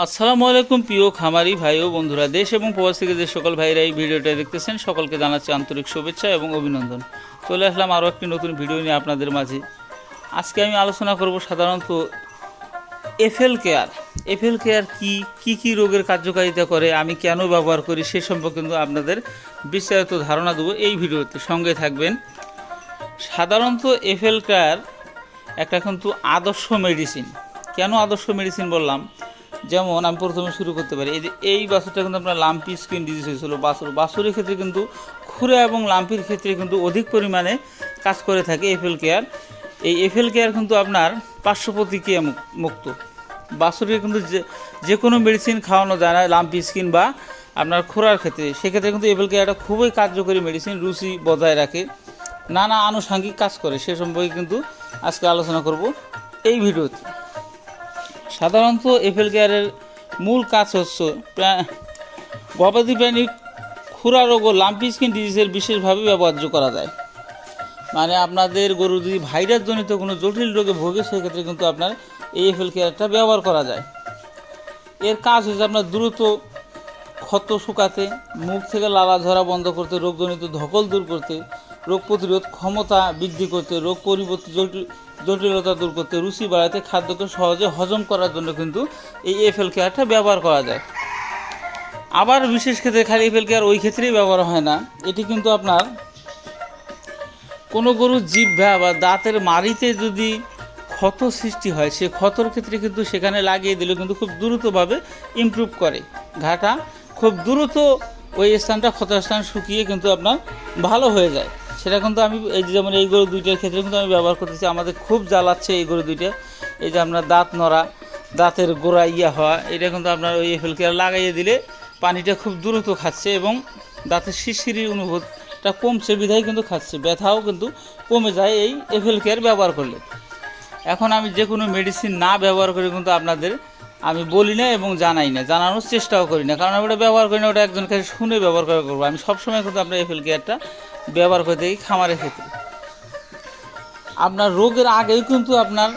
আসসালামু আলাইকুম, প্রিয় খামারি ভাই ও বন্ধুরা। দেশ এবং প্রবাস থেকে যে সকল ভাইরা এই ভিডিওটা দেখতেছেন, সকলকে জানাচ্ছি আন্তরিক শুভেচ্ছা এবং অভিনন্দন। চলে আসলাম আরও একটি নতুন ভিডিও নিয়ে আপনাদের মাঝে। আজকে আমি আলোচনা করব সাধারণত এফএল কেয়ার। এফএল কেয়ার কি কি কি রোগের কার্যকারিতা করে, আমি কেন ব্যবহার করি, সে সম্পর্কে কিন্তু আপনাদের বিস্তারিত ধারণা দেবো এই ভিডিওতে। সঙ্গে থাকবেন। সাধারণত এফএল কেয়ার একটা কিন্তু আদর্শ মেডিসিন। কেন আদর্শ মেডিসিন বললাম? যেমন আমি প্রথমে শুরু করতে পারি, এই যে এই বাছুরটা কিন্তু আপনার লাম্পি স্কিন ডিজিজ হয়েছিল। বাছুর, বাছুরের ক্ষেত্রে কিন্তু খুরা এবং লাম্পির ক্ষেত্রে কিন্তু অধিক পরিমাণে কাজ করে থাকে এফএল কেয়ার এই এফএল কেয়ার কিন্তু আপনার পার্শ্ব প্রতিক্রিয়া মুক্ত। বাছুরকে কিন্তু যে যে কোনো মেডিসিন খাওয়ানো যায় না লাম্পি স্কিন বা আপনার খোরার ক্ষেত্রে। সেক্ষেত্রে কিন্তু এফএল কেয়ারটা খুবই কার্যকরী মেডিসিন রুচি বজায় রাখে। নানা আনুষঙ্গিক কাজ করে। সে সম্পর্কে কিন্তু আজকে আলোচনা করব এই ভিডিওতে। সাধারণত এফএল কেয়ারের মূল কাজ হচ্ছে গবাদি প্রাণীর খুরা রোগ ও লাম্পি স্কিন ডিজিজের বিশেষভাবে ব্যবহার্য করা যায়। মানে আপনাদের গরু যদি ভাইরাস জনিত কোনো জটিল রোগে ভোগে, সেক্ষেত্রে কিন্তু আপনার এই এফএল কেয়ারটা ব্যবহার করা যায়। এর কাজ হচ্ছে আপনার দ্রুত ক্ষত শুকাতে, মুখ থেকে লালা ঝরা বন্ধ করতে, রোগজনিত ধকল দূর করতে রোগ প্রতিরোধ ক্ষমতা বৃদ্ধি করতে, রোগ পরিবর্তন জটিল, জটিলতা দূর করতে, রুচি বাড়াতে, খাদ্যকে সহজে হজম করার জন্য কিন্তু এই এফএল কেয়ারটা ব্যবহার করা যায়। আবার বিশেষ ক্ষেত্রে খালি এফএল কেয়ার ওই ক্ষেত্রেই ব্যবহার হয় না। এটি কিন্তু আপনার কোনো গরুর জিভা বা দাঁতের মারিতে যদি ক্ষত সৃষ্টি হয়, সে ক্ষতর ক্ষেত্রে কিন্তু সেখানে লাগিয়ে দিলে কিন্তু খুব দ্রুতভাবে ইমপ্রুভ করে। ঘাটা খুব দ্রুত ওই স্থানটা ক্ষত স্থান শুকিয়ে কিন্তু আপনার ভালো হয়ে যায়। সেটা কিন্তু আমি, এই যেমন এই গরু দুইটার ক্ষেত্রে কিন্তু আমি ব্যবহার করতেছি। আমাদের খুব জ্বালাচ্ছে এই গরু দুইটা। এই যে আপনার দাঁত নড়া, দাঁতের গোড়া ইয়া হওয়া, এটা কিন্তু আপনার ওই এফএল কেয়ার লাগাইয়ে দিলে পানিটা খুব দ্রুত খাচ্ছে এবং দাঁতের শিরশিরির অনুভূতটা কমছে, বিধায় কিন্তু খাচ্ছে, ব্যথাও কিন্তু কমে যায় এই এফএল কেয়ার ব্যবহার করলে। এখন আমি যে কোনো মেডিসিন না ব্যবহার করে কিন্তু আপনাদের আমি বলি না এবং জানাই না, জানানোর চেষ্টাও করি না, কারণ আমি ওটা ব্যবহার করি না, ওটা একজন কাছে শুনে ব্যবহার করা করব। আমি সবসময় কিন্তু আপনার এফএল কেয়ারটা ব্যবহার করে থাকি খামারের ক্ষেত্রে। আপনার রোগের আগেই কিন্তু আপনার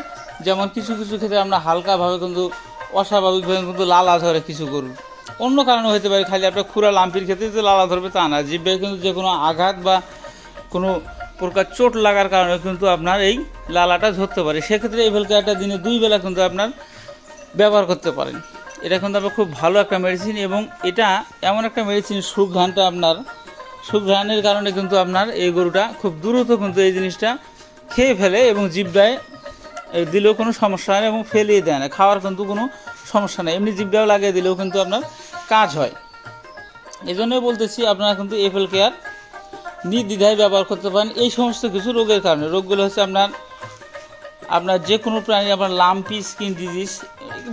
যেমন কিছু কিছু ক্ষেত্রে আমরা হালকাভাবে কিন্তু অস্বাভাবিকভাবে কিন্তু লালা ধরে কিছু করুন অন্য কারণে হতে পারে খালি আপনার খুরা লাম্পির ক্ষেত্রে যে লালা ধরবে তা না, জিভে কিন্তু যে কোনো আঘাত বা কোনো প্রকার চোট লাগার কারণে কিন্তু আপনার এই লালাটা ধরতে পারে। সেক্ষেত্রে এই ভেলকাটা দিনে দুই বেলা কিন্তু আপনার ব্যবহার করতে পারেন। এটা কিন্তু আপনার খুব ভালো একটা মেডিসিন এবং এটা এমন একটা মেডিসিন ধানটা আপনার ধানের কারণে কিন্তু আপনার এই গরুটা খুব দ্রুত কিন্তু এই জিনিসটা খেয়ে ফেলে এবং জিভটায় দিলেও কোনো সমস্যা হয় এবং ফেলিয়ে দেয় না। খাওয়ার কিন্তু কোনো সমস্যা নেই। এমনি জিভটাও লাগিয়ে দিলেও কিন্তু আপনার কাজ হয়। এই জন্যই বলতেছি, আপনারা কিন্তু এফএল কেয়ার নির্দ্বিধায় ব্যবহার করতে পারেন। এই সমস্ত কিছু রোগের কারণে। রোগগুলো হচ্ছে আপনার আপনার যে কোনো প্রাণী, আপনার লাম্পি স্কিন ডিজিজ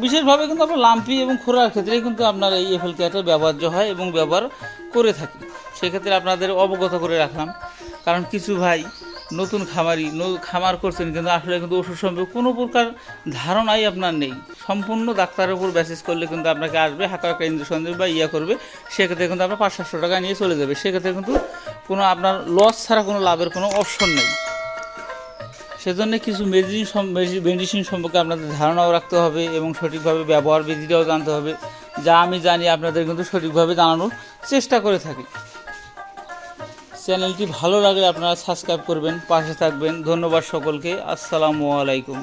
বিশেষভাবে কিন্তু আপনার লাম্পি এবং খোরার ক্ষেত্রে কিন্তু আপনার এই এফএল কেয়ারটা ব্যবহার্য হয় এবং ব্যবহার করে থাকি। সেক্ষেত্রে আপনাদের অবগত করে রাখলাম। কারণ কিছু ভাই নতুন খামারি খামার করছেন কিন্তু আসলে কিন্তু ওষুধ সম্পর্কে কোনো প্রকার ধারণাই আপনার নেই। সম্পূর্ণ ডাক্তারের উপর ব্যাসেস করলে কিন্তু আপনাকে আসবে হাতে একটা ইঞ্জেকশন দেবে বা ইয়া করবে। সেক্ষেত্রে কিন্তু আপনার পাঁচ সাতশো টাকা নিয়ে চলে যাবে। সেক্ষেত্রে কিন্তু কোনো আপনার লস ছাড়া কোনো লাভের কোনো অপশন নেই। সেজন্য কিছু মেডিসিন মেডিসিন সম্পর্কে আপনাদের ধারণাও রাখতে হবে এবং সঠিকভাবে ব্যবহার বিধিটাও জানতে হবে। যা আমি জানি আপনাদের কিন্তু সঠিকভাবে জানানোর চেষ্টা করে থাকি। চ্যানেলটি ভালো লাগলে আপনারা সাবস্ক্রাইব করবেন, পাশে থাকবেন। ধন্যবাদ সকলকে। আসসালামু আলাইকুম।